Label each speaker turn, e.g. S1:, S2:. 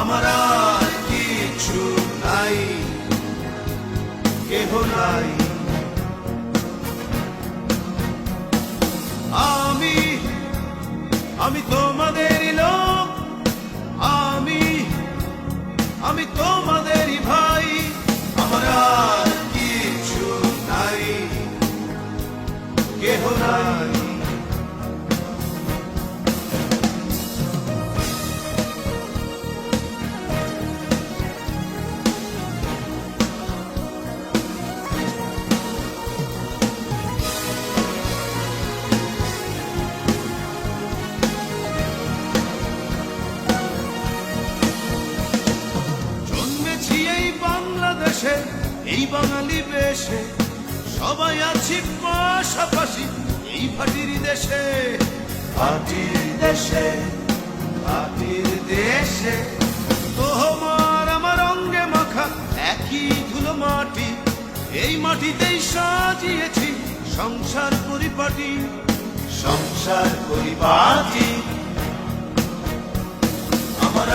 S1: আমার আর কিছু নাই, কেহ নাই। আমি আমি তোমাদেরই লোক, আমি আমি তোমাদেরই ভাই, আমার আর কিছু নাই, কেহ নাই। এই বাঙালি বেশে সবাই আছি পাশাপাশি, এই ভাটির দেশে। ভাটির দেশে ভাটির দেশে। তোমার আমার অঙ্গে মাখা একই ধুলো মাটি, এই মাটিতেই সাজিয়েছি সংসার পরিপাটি সংসার পরিপাটি। আমার